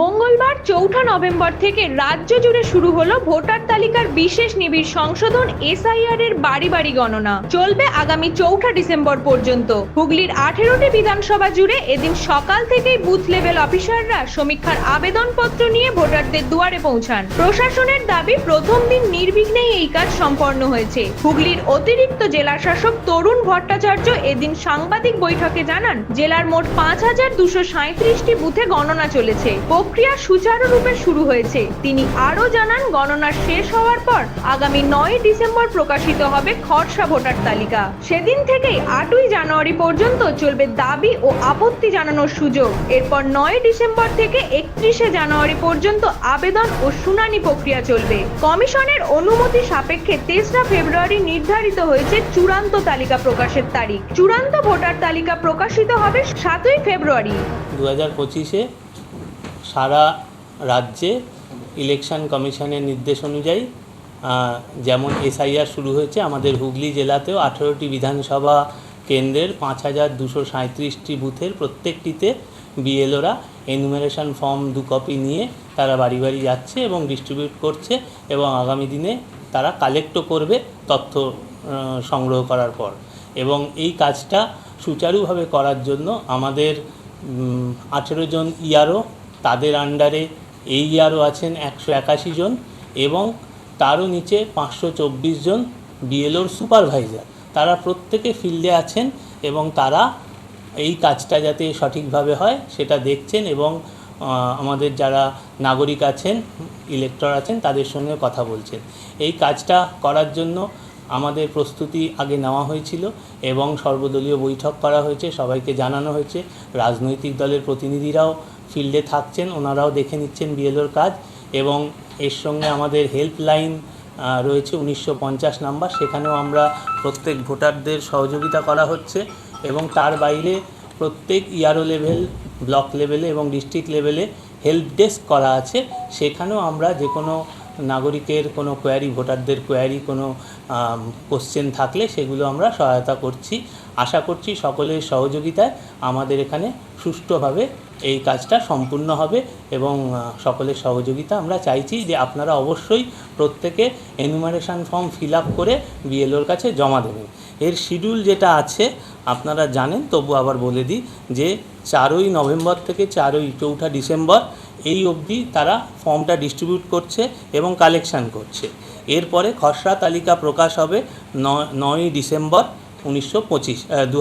মঙ্গলবার চৌঠা নভেম্বর থেকে রাজ্য জুড়ে শুরু হলো ভোটার তালিকার বিশেষ নিবিড় সংশোধন, এসআইআর এর বাড়ি বাড়ি গণনা। চলবে আগামী চৌঠা ডিসেম্বর পর্যন্ত। হুগলির আঠেরোটি বিধানসভা জুড়ে এদিন সকাল থেকেই বুথ লেভেল অফিসাররা সমীক্ষার আবেদনপত্র নিয়ে ভোটারদের দুয়ারে পৌঁছান। প্রশাসনের দাবি, প্রথম দিন নির্বিঘ্নেই এই কাজ সম্পন্ন হয়েছে। হুগলির অতিরিক্ত জেলা শাসক তরুণ ভট্টাচার্য এদিন সাংবাদিক বৈঠকে জানান, জেলার মোট পাঁচ হাজার দুশো সাঁত্রিশটি বুথে গণনা চলেছে। প্রক্রিয়া সুচারুরূপে শুরু হয়েছে। তিনি আরও জানান, গণনা শেষ হওয়ার পর আগামী নয় ডিসেম্বর প্রকাশিত হবে খরসা ভোটার তালিকা। সেদিন থেকেই আটই জানুয়ারি পর্যন্ত চলবে দাবি ও আপত্তি জানানোর সুযোগ। এরপর নয় ডিসেম্বর থেকে একত্রিশে জানুয়ারি পর্যন্ত আবেদন ও শুনানি প্রক্রিয়া চলবে। কমিশনের অনুমতি সাপেক্ষে তেসরা ফেব্রুয়ারি নির্ধারিত হয়েছে চূড়ান্ত তালিকা প্রকাশের তারিখ। চূড়ান্ত ভোটার তালিকা প্রকাশিত হবে সাতই ফেব্রুয়ারি। দু হাজার পঁচিশে সারা রাজ্যে ইলেকশন কমিশনের নির্দেশ অনুযায়ী যেমন এসআইআর শুরু হয়েছে, আমাদের হুগলি জেলাতেও আঠেরোটি বিধানসভা কেন্দ্রের পাঁচ হাজার দুশো সাঁত্রিশটি বুথের প্রত্যেকটিতে বিএলওরা এনুমারেশন ফর্ম দু কপি নিয়ে তারা বাড়ি বাড়ি যাচ্ছে এবং ডিস্ট্রিবিউট করছে এবং আগামী দিনে তারা কালেক্টও করবে তথ্য সংগ্রহ করার পর। এবং এই কাজটা সুচারুভাবে করার জন্য আমাদের আঠেরো জন ইয়ারও তাদের আন্ডারে এই ইয়ারও আছেন একশো একাশি জন এবং তারও নিচে পাঁচশো চব্বিশ জন বিএলওর সুপারভাইজার। তারা প্রত্যেকে ফিল্ডে আছেন এবং তারা এই কাজটা যাতে সঠিকভাবে হয় সেটা দেখছেন এবং আমাদের যারা নাগরিক আছেন, ইলেক্টর আছেন, তাদের সঙ্গে কথা বলছেন। এই কাজটা করার জন্য আমাদের প্রস্তুতি আগে নেওয়া হয়েছিল এবং সর্বদলীয় বৈঠক করা হয়েছে, সবাইকে জানানো হয়েছে। রাজনৈতিক দলের প্রতিনিধিরাও ফিল্ডে থাকছেন, ওনারাও দেখে নিচ্ছেন বিএলওর কাজ এবং এর সঙ্গে আমাদের হেল্পলাইন রয়েছে উনিশশো পঞ্চাশ নাম্বার। সেখানেও আমরা প্রত্যেক ভোটারদের সহযোগিতা করা হচ্ছে এবং তার বাইরে প্রত্যেক ইয়ারও লেভেল, ব্লক লেভেলে এবং ডিস্ট্রিক্ট লেভেলে হেল্প ডেস্ক করা আছে। সেখানেও আমরা যে কোনো নাগরিকের কোনো কোয়ারি, ভোটারদের কোয়ারি, কোনো কোশ্চেন থাকলে সেগুলো আমরা সহায়তা করছি। আশা করছি সকলের সহযোগিতায় আমাদের এখানে সুষ্ঠুভাবে এই কাজটা সম্পূর্ণ হবে এবং সকলের সহযোগিতা আমরা চাইছি যে আপনারা অবশ্যই প্রত্যেকে এনুমারেশন ফর্ম ফিল আপ করে বিএলওর কাছে জমা দেবেন। এর শিডিউল যেটা আছে, আপনারা জানেন, তবু আবার বলে দিই যে চারই নভেম্বর থেকে চারই চৌঠা ডিসেম্বর এই অবধি তারা ফর্মটা ডিস্ট্রিবিউট করছে এবং কালেকশান করছে। এরপরে খসড়া তালিকা প্রকাশ হবে নয় নয়ই ডিসেম্বর উনিশশো পঁচিশ দু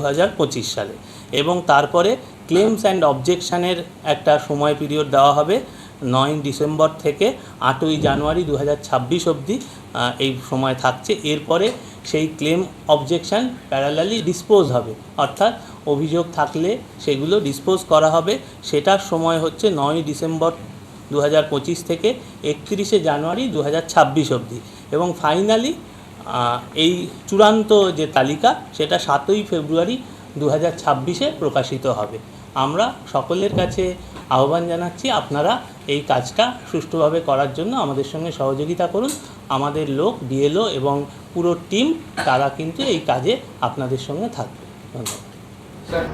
সালে। এবং তারপরে ক্লেমস অ্যান্ড অবজেকশানের একটা সময় পিরিয়ড দেওয়া হবে, নয় ডিসেম্বর থেকে আটই জানুয়ারি দু হাজার ছাব্বিশ অবধি এই সময় থাকছে। এরপরে সেই ক্লেম অবজেকশান প্যারালালি ডিসপোজ হবে, অর্থাৎ অভিযোগ থাকলে সেগুলো ডিসপোজ করা হবে। সেটার সময় হচ্ছে নয় ডিসেম্বর দু হাজার পঁচিশ থেকে একত্রিশে জানুয়ারি দু হাজার ছাব্বিশ অবধি। এবং ফাইনালি এই চূড়ান্ত যে তালিকা, সেটা সাতই ফেব্রুয়ারি দু হাজার ছাব্বিশে প্রকাশিত হবে। আমরা সকলের কাছে আহ্বান জানাচ্ছি, আপনারা এই কাজটা সুষ্ঠুভাবে করার জন্য আমাদের সঙ্গে সহযোগিতা করুন। আমাদের লোক বিএলও এবং পুরো টিম, তারা কিন্তু এই কাজে আপনাদের সঙ্গে থাকবে।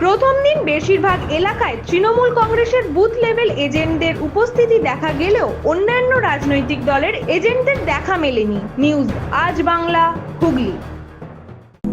প্রথম দিন বেশিরভাগ এলাকায় তৃণমূল কংগ্রেসের বুথ লেভেল এজেন্টদের উপস্থিতি দেখা গেলেও অন্যান্য রাজনৈতিক দলের এজেন্টদের দেখা মেলেনি। নিউজ, আজ বাংলা, হুগলি।